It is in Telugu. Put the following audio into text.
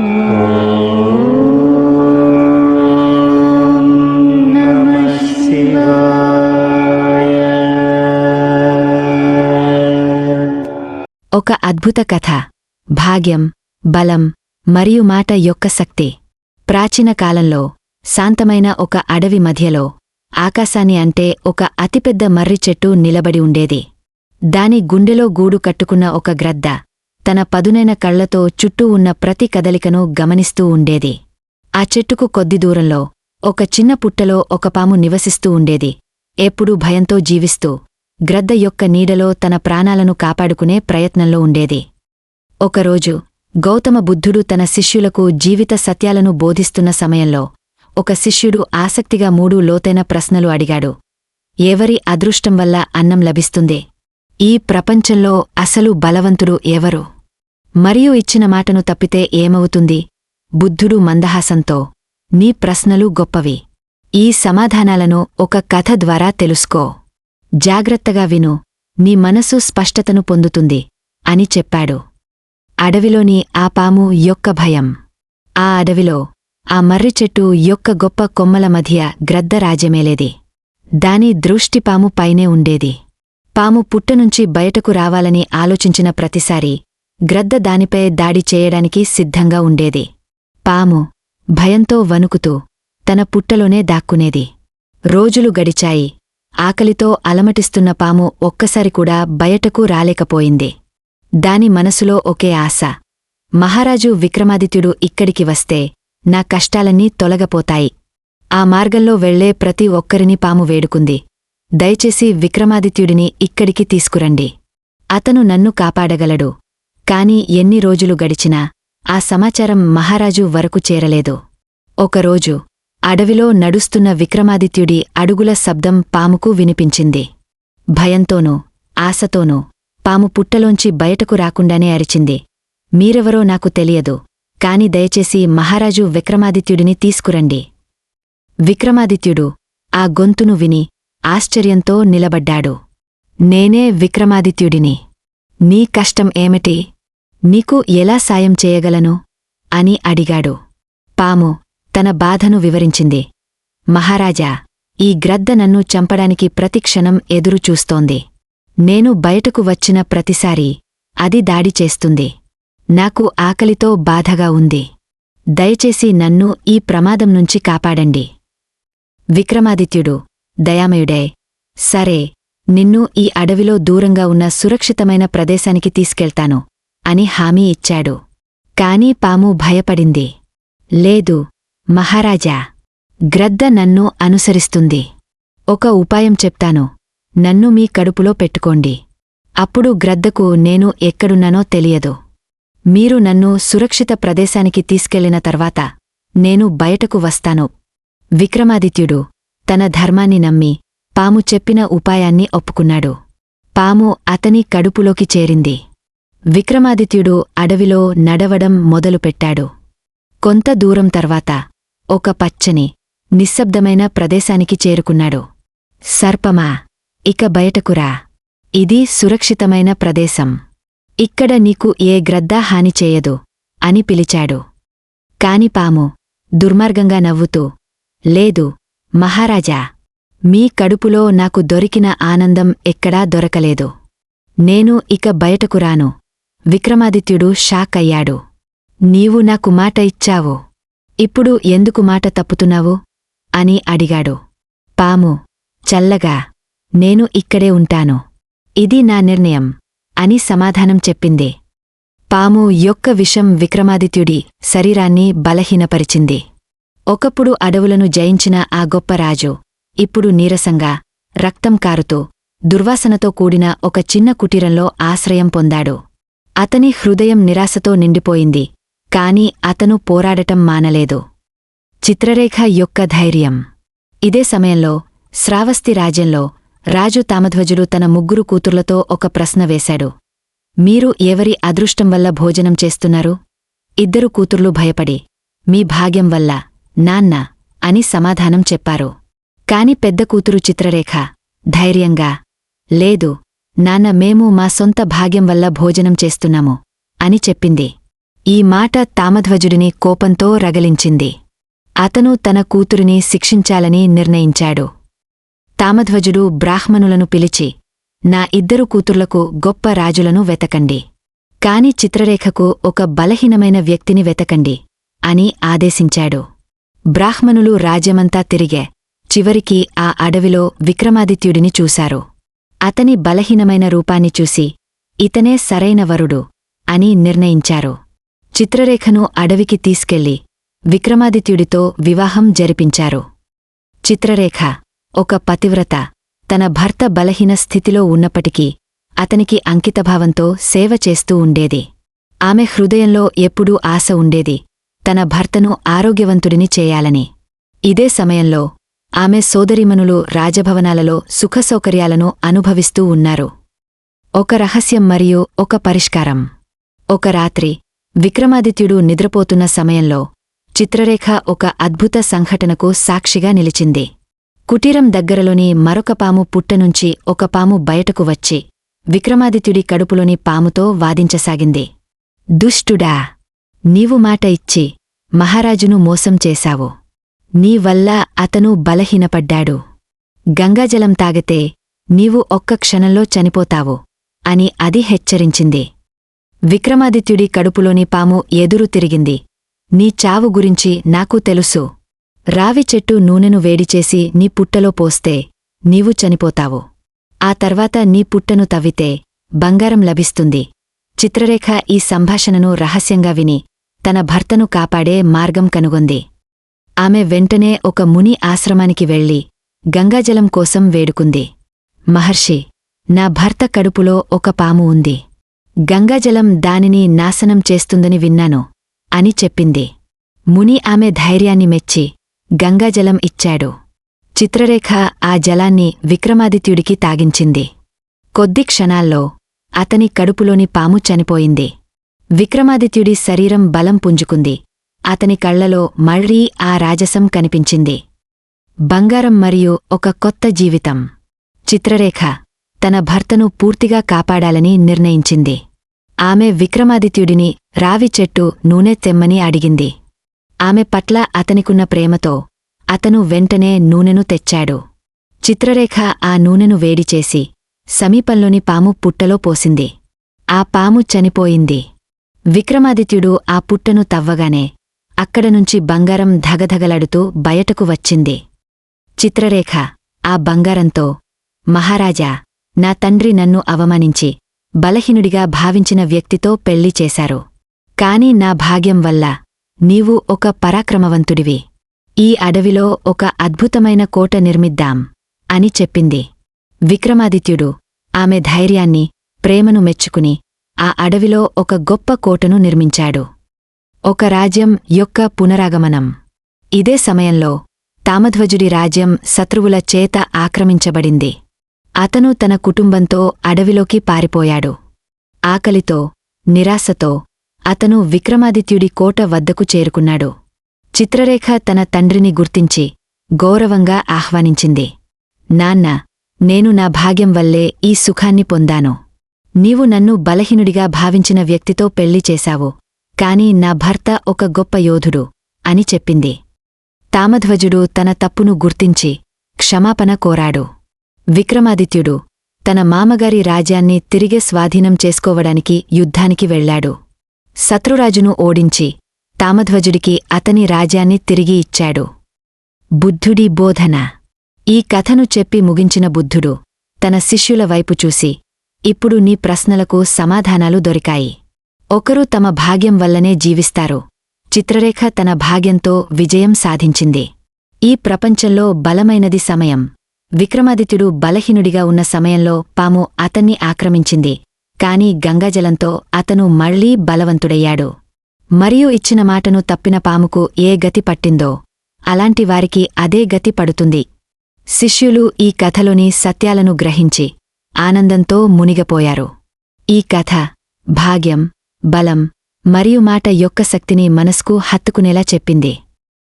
ఒక అద్భుత కథ. భాగ్యం బలం మరియు మాట యొక్క శక్తి. ప్రాచీన కాలంలో శాంతమైన ఒక అడవి మధ్యలో ఆకాశాన్ని అంటే ఒక అతిపెద్ద మర్రి చెట్టు నిలబడి ఉండేది. దాని గుండెలో గూడు కట్టుకున్న ఒక గ్రద్ద. తన పదునైన కళ్ళతో చుట్టూ ఉన్న ప్రతి కదలికను గమనిస్తూ ఉండేది. ఆ చెట్టుకు కొద్ది దూరంలో ఒక చిన్న పుట్టలో ఒక పాము నివసిస్తూ ఉండేది. ఎప్పుడూ భయంతో జీవిస్తూ గ్రద్ద యొక్క నీడలో తన ప్రాణాలను కాపాడుకునే ప్రయత్నంలో ఉండేది. ఒకరోజు గౌతమ బుద్ధుడు తన శిష్యులకు జీవిత సత్యాలను బోధిస్తున్న సమయంలో ఒక శిష్యుడు ఆసక్తిగా మూడు లోతైన ప్రశ్నలు అడిగాడు. ఎవరి అదృష్టం వల్ల అన్నం లభిస్తుంది? ఈ ప్రపంచంలో అసలు బలవంతుడు ఎవరు? మరియు ఇచ్చిన మాటను తప్పితే ఏమవుతుంది? బుద్ధుడు మందహాసంతో నీ ప్రశ్నలు గొప్పవి. ఈ సమాధానాలను ఒక కథ ద్వారా తెలుసుకో. జాగ్రత్తగా విను నీ మనసు స్పష్టతను పొందుతుంది అని చెప్పాడు. అడవిలోని ఆ పాము యొక్క భయం. ఆ అడవిలో ఆ మర్రి చెట్టు యొక్క గొప్ప కొమ్మల మధ్య గ్రద్ద రాజ్యమేలేది దాని దృష్టి పాము పైనే ఉండేది. పాము పుట్టనుంచి బయటకు రావాలని ఆలోచించిన ప్రతిసారీ గ్రద్ద దానిపై దాడి చేయడానికి సిద్ధంగా ఉండేది. పాము భయంతో వణుకుతూ తన పుట్టలోనే దాక్కునేది. రోజులు గడిచాయి. ఆకలితో అలమటిస్తున్న పాము ఒక్కసారి కూడా బయటకు రాలేకపోయింది. దాని మనసులో ఒకే ఆశ. మహారాజు విక్రమాదిత్యుడు ఇక్కడికి వస్తే నా కష్టాలన్నీ తొలగపోతాయి. ఆ మార్గంలో వెళ్ళే ప్రతి ఒక్కరిని పాము వేడుకుంది. దయచేసి విక్రమాదిత్యుడిని ఇక్కడికి తీసుకురండి. అతను నన్ను కాపాడగలడు. కాని ఎన్ని రోజులు గడిచినా ఆ సమాచారం మహారాజు వరకు చేరలేదు. ఒకరోజు అడవిలో నడుస్తున్న విక్రమాదిత్యుడి అడుగుల శబ్దం పాముకు వినిపించింది. భయంతోనూ ఆశతోనూ పాము పుట్టలోంచి బయటకు రాకుండానే అరిచింది. మీరెవరో నాకు తెలియదు కాని దయచేసి మహారాజు విక్రమాదిత్యుడిని తీసుకురండి. విక్రమాదిత్యుడు ఆ గొంతును విని ఆశ్చర్యంతో నిలబడ్డాడు. నేనే విక్రమాదిత్యుడిని. నీ కష్టం ఏమిటి? నీకు ఎలా సాయం చేయగలను? అని అడిగాడు. పాము తన బాధను వివరించింది. మహారాజా ఈ గ్రద్ద నన్ను చంపడానికి ప్రతిక్షణం ఎదురుచూస్తోంది. నేను బయటకు వచ్చిన ప్రతిసారీ అది దాడి చేస్తుంది. నాకు ఆకలితో బాధగా ఉంది. దయచేసి నన్ను ఈ ప్రమాదం నుంచి కాపాడండి. విక్రమాదిత్యుడు దయామయుడే సరే నిన్ను ఈ అడవిలో దూరంగా ఉన్న సురక్షితమైన ప్రదేశానికి తీసుకెళ్తాను. అని హామీ ఇచ్చాడు. కాని పాము భయపడింది. లేదు మహారాజా గ్రద్ద నన్ను అనుసరిస్తుంది. ఒక ఉపాయం చెప్తాను. నన్ను మీ కడుపులో పెట్టుకోండి. అప్పుడు గ్రద్దకు నేను ఎక్కడున్నానో తెలియదు. మీరు నన్ను సురక్షిత ప్రదేశానికి తీసుకెళ్ళిన తర్వాత నేను బయటకు వస్తాను. విక్రమాదిత్యుడు తన ధర్మాన్ని నమ్మి పాము చెప్పిన ఉపాయాన్ని ఒప్పుకున్నాడు. పాము అతని కడుపులోకి చేరింది. విక్రమాదిత్యుడు అడవిలో నడవడం మొదలుపెట్టాడు. కొంత దూరం తర్వాత ఒక పచ్చని నిశ్శబ్దమైన ప్రదేశానికి చేరుకున్నాడు. సర్పమా ఇక బయటకురా ఇది సురక్షితమైన ప్రదేశం. ఇక్కడ నీకు ఏ గ్రద్దా హాని చేయదు అని పిలిచాడు. కాని పాము దుర్మార్గంగా నవ్వుతూ లేదు మహారాజా మీ కడుపులో నాకు దొరికిన ఆనందం ఎక్కడా దొరకలేదు. నేను ఇక బయటకు రాను. విక్రమాదిత్యుడు షాక్ అయ్యాడు నీవు నాకు మాట ఇచ్చావు. ఇప్పుడు ఎందుకు మాట తప్పుతున్నావు? అని అడిగాడు. పాము చల్లగా నేను ఇక్కడే ఉంటాను. ఇది నా నిర్ణయం అని సమాధానం చెప్పింది. పాము యొక్క విషం విక్రమాదిత్యుడి శరీరాన్ని బలహీనపరిచింది. ఒకప్పుడు అడవులను జయించిన ఆ గొప్ప రాజు ఇప్పుడు నీరసంగా రక్తం కారుతూ దుర్వాసనతో కూడిన ఒక చిన్న కుటీరంలో ఆశ్రయం పొందాడు. అతని హృదయం నిరాశతో నిండిపోయింది కాని అతను పోరాడటం మానలేదు. చిత్రరేఖ యొక్క ధైర్యం. ఇదే సమయంలో శ్రావస్తి రాజ్యంలో రాజు తామధ్వజుడు తన ముగ్గురు కూతుర్లతో ఒక ప్రశ్న వేశాడు. మీరు ఎవరి అదృష్టం వల్ల భోజనం చేస్తున్నారు? ఇద్దరు కూతుర్లు భయపడి మీ భాగ్యం వల్ల నాన్న అని సమాధానం చెప్పారు. కాని పెద్ద కూతురు చిత్రరేఖ ధైర్యంగా లేదు నాన్న మేము మా సొంత భాగ్యం వల్ల భోజనం చేస్తున్నాము అని చెప్పింది. ఈ మాట తామధ్వజుడిని కోపంతో రగలించింది. అతను తన కూతురిని శిక్షించాలని నిర్ణయించాడు. తామధ్వజుడు బ్రాహ్మణులను పిలిచి నా ఇద్దరు కూతుర్లకు గొప్ప రాజులను వెతకండి. కాని చిత్రరేఖకు ఒక బలహీనమైన వ్యక్తిని వెతకండి అని ఆదేశించాడు. బ్రాహ్మణులు రాజ్యమంతా తిరిగే చివరికి ఆ అడవిలో విక్రమాదిత్యుడిని చూశారు. అతని బలహీనమైన రూపాన్ని చూసి ఇతనే సరైన వరుడు అని నిర్ణయించారు. చిత్రరేఖను అడవికి తీసుకెళ్ళి విక్రమాదిత్యుడితో వివాహం జరిపించారు. చిత్రరేఖ ఒక పతివ్రత తన భర్త బలహీన స్థితిలో ఉన్నప్పటికీ అతనికి అంకితభావంతో సేవ చేస్తూ ఉండేది. ఆమె హృదయంలో ఎప్పుడూ ఆశ ఉండేది తన భర్తను ఆరోగ్యవంతుడిని చేయాలని. ఇదే సమయంలో ఆమె సోదరిమనులు రాజభవనాలలో సుఖసౌకర్యాలను అనుభవిస్తూ ఉన్నారు. ఒక రహస్యం మరియు ఒక పరిష్కారం. ఒక రాత్రి విక్రమాదిత్యుడు నిద్రపోతున్న సమయంలో చిత్రరేఖ ఒక అద్భుత సంఘటనకు సాక్షిగా నిలిచింది. కుటీరం దగ్గరలోని మరొక పాము పుట్టనుంచి ఒక పాము బయటకు వచ్చి విక్రమాదిత్యుడి కడుపులోని పాముతో వాదించసాగింది. దుష్టుడా! నీవు మాట ఇచ్చి మహారాజును మోసం చేశావు. నీ వల్ల అతను బలహీనపడ్డాడు. గంగాజలం తాగితే నీవు ఒక్క క్షణంలో చనిపోతావు అని అది హెచ్చరించింది. విక్రమాదిత్యుడి కడుపులోని పాము ఎదురు తిరిగింది. నీ చావు గురించి నాకు తెలుసు. రావి చెట్టు నూనెను వేడిచేసి నీ పుట్టలో పోస్తే నీవు చనిపోతావు. ఆ తర్వాత నీ పుట్టను తవ్వితే బంగారం లభిస్తుంది. చిత్రరేఖ ఈ సంభాషణను రహస్యంగా విని తన భర్తను కాపాడే మార్గం కనుగొంది. ఆమె వెంటనే ఒక ముని ఆశ్రమానికి వెళ్ళి గంగాజలం కోసం వేడుకుంది. మహర్షి నా భర్త కడుపులో ఒక పాము ఉంది. గంగాజలం దానిని నాశనం చేస్తుందని విన్నాను అని చెప్పింది. ముని ఆమె ధైర్యాన్ని మెచ్చి గంగాజలం ఇచ్చాడు. చిత్రరేఖ ఆ జలాన్ని విక్రమాదిత్యుడికి తాగించింది. కొద్ది క్షణాల్లో అతని కడుపులోని పాము చనిపోయింది. విక్రమాదిత్యుడి శరీరం బలం పుంజుకుంది. అతని కళ్ళలో మళ్ళీ ఆ రాజసం కనిపించింది. బంగారం మరియు ఒక కొత్త జీవితం. చిత్రరేఖ. తన భర్తను పూర్తిగా కాపాడాలని నిర్ణయించింది. ఆమె విక్రమాదిత్యుడిని రావి చెట్టు నూనె తెమ్మని అడిగింది. ఆమె పట్ల అతనికున్న ప్రేమతో అతను వెంటనే నూనెను తెచ్చాడు. చిత్రరేఖ ఆ నూనెను వేడిచేసి సమీపంలోని పాము పుట్టలో పోసింది. ఆ పాము చనిపోయింది. విక్రమాదిత్యుడు ఆ పుట్టను తవ్వగానే అక్కడనుంచి బంగారం ధగధగలాడుతూ బయటకు వచ్చింది. చిత్రరేఖ ఆ బంగారంతో మహారాజా నా తండ్రి నన్ను అవమానించి బలహీనుడిగా భావించిన వ్యక్తితో పెళ్ళి చేశారు. కాని నా భాగ్యం వల్ల నీవు ఒక పరాక్రమవంతుడివి. ఈ అడవిలో ఒక అద్భుతమైన కోట నిర్మిద్దాం అని చెప్పింది. విక్రమాదిత్యుడు ఆమె ధైర్యాన్ని ప్రేమను మెచ్చుకుని ఆ అడవిలో ఒక గొప్ప కోటను నిర్మించాడు. ఒక రాజ్యం యొక్క పునరాగమనం. ఇదే సమయంలో తామధ్వజుడి రాజ్యం శత్రువుల చేత ఆక్రమించబడింది. అతను తన కుటుంబంతో అడవిలోకి పారిపోయాడు. ఆకలితో నిరాశతో అతను విక్రమాదిత్యుడి కోట వద్దకు చేరుకున్నాడు. చిత్రరేఖ తన తండ్రిని గుర్తించి గౌరవంగా ఆహ్వానించింది. నాన్న నేను నా భాగ్యం వల్లే ఈ సుఖాన్ని పొందాను. నీవు నన్ను బలహీనుడిగా భావించిన వ్యక్తితో పెళ్ళి చేశావు. కాని నా భర్త ఒక గొప్ప యోధుడు అని చెప్పింది. తామధ్వజుడు తన తప్పును గుర్తించి క్షమాపణ కోరాడు. విక్రమాదిత్యుడు తన మామగారి రాజ్యాన్ని తిరిగే స్వాధీనం చేసుకోవడానికి యుద్ధానికి వెళ్ళాడు శత్రురాజును ఓడించి తామధ్వజుడికి అతని రాజ్యాన్ని తిరిగి ఇచ్చాడు. బుద్ధుడి బోధన. ఈ కథను చెప్పి ముగించిన బుద్ధుడు తన శిష్యుల వైపు చూసి ఇప్పుడు నీ ప్రశ్నలకు సమాధానాలు దొరికాయి. ఒకరు తమ భాగ్యం వల్లనే జీవిస్తారు. చిత్రరేఖ తన భాగ్యంతో విజయం సాధించింది. ఈ ప్రపంచంలో బలమైనది సమయం. విక్రమాదిత్యుడు బలహీనుడిగా ఉన్న సమయంలో పాము అతన్ని ఆక్రమించింది. కాని గంగాజలంతో అతను మళ్ళీ బలవంతుడయ్యాడు. మరియు ఇచ్చిన మాటను తప్పిన పాముకు ఏ గతి పట్టిందో. అలాంటి వారికి అదే గతి పడుతుంది. శిష్యులు ఈ కథలోని సత్యాలను గ్రహించి ఆనందంతో మునిగపోయారు. ఈ కథ భాగ్యం బలం మరియు మాట యొక్క శక్తిని మనస్కు హత్తుకునేలా చెప్పింది.